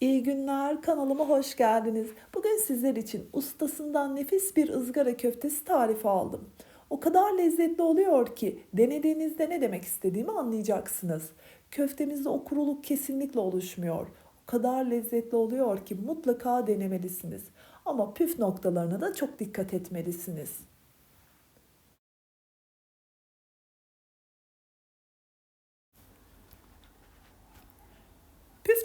İyi günler, kanalıma hoş geldiniz. Bugün sizler için ustasından nefis bir ızgara köftesi tarifi aldım. O kadar lezzetli oluyor ki denediğinizde ne demek istediğimi anlayacaksınız. Köftemizde o kuruluk kesinlikle oluşmuyor. O kadar lezzetli oluyor ki mutlaka denemelisiniz. Ama püf noktalarına da çok dikkat etmelisiniz.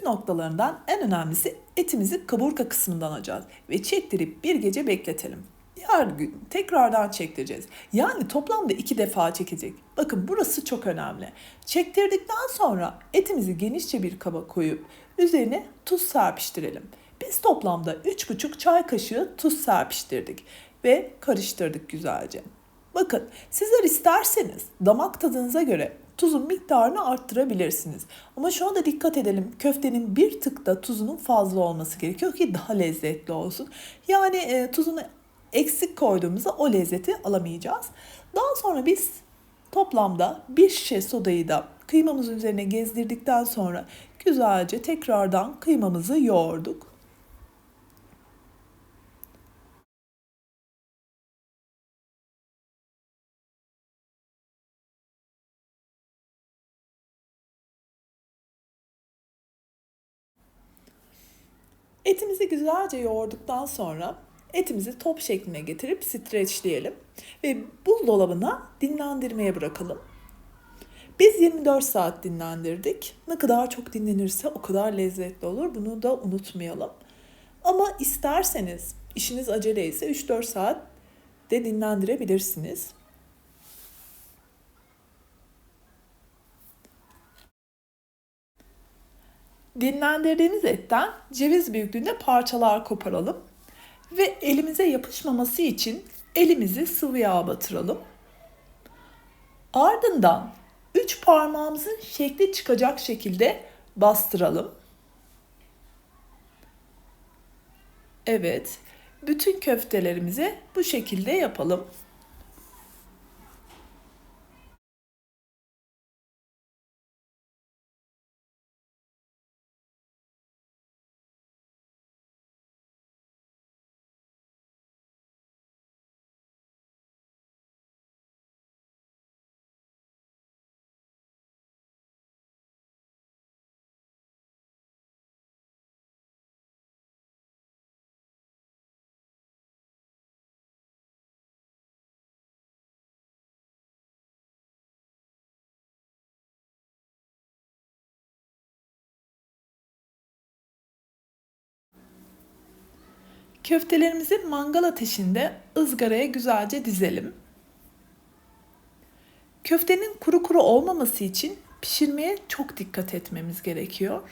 Noktalarından en önemlisi etimizi kaburga kısmından alacağız ve çektirip bir gece bekletelim. Yarın gün tekrardan çektireceğiz. Yani toplamda iki defa çekecek. Bakın burası çok önemli. Çektirdikten sonra etimizi genişçe bir kaba koyup üzerine tuz serpiştirelim. Biz toplamda 3,5 çay kaşığı tuz serpiştirdik ve karıştırdık güzelce. Bakın sizler isterseniz damak tadınıza göre tuzun miktarını arttırabilirsiniz. Ama şu anda dikkat edelim köftenin bir tık da tuzunun fazla olması gerekiyor ki daha lezzetli olsun. Yani e, tuzunu eksik koyduğumuzda o lezzeti alamayacağız. Daha sonra biz toplamda bir şişe sodayı da kıymamızın üzerine gezdirdikten sonra güzelce tekrardan kıymamızı yoğurduk. Etimizi güzelce yoğurduktan sonra etimizi top şekline getirip streçleyelim ve buzdolabına dinlendirmeye bırakalım. Biz 24 saat dinlendirdik. Ne kadar çok dinlenirse o kadar lezzetli olur. Bunu da unutmayalım. Ama isterseniz işiniz aceleyse 3-4 saat de dinlendirebilirsiniz. Dinlendirdiğimiz etten ceviz büyüklüğünde parçalar koparalım ve elimize yapışmaması için elimizi sıvı yağ batıralım. Ardından üç parmağımızın şekli çıkacak şekilde bastıralım. Evet, bütün köftelerimizi bu şekilde yapalım. Köftelerimizi mangal ateşinde ızgaraya güzelce dizelim. Köftenin kuru kuru olmaması için pişirmeye çok dikkat etmemiz gerekiyor.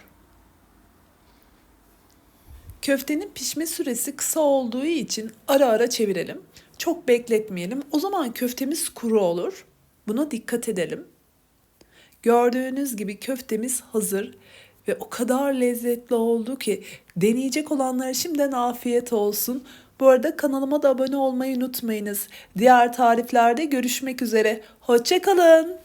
Köftenin pişme süresi kısa olduğu için ara ara çevirelim. Çok bekletmeyelim. O zaman köftemiz kuru olur. Buna dikkat edelim. Gördüğünüz gibi köftemiz hazır ve o kadar lezzetli oldu ki deneyecek olanlara şimdiden afiyet olsun. Bu arada kanalıma da abone olmayı unutmayınız. Diğer tariflerde görüşmek üzere. Hoşçakalın.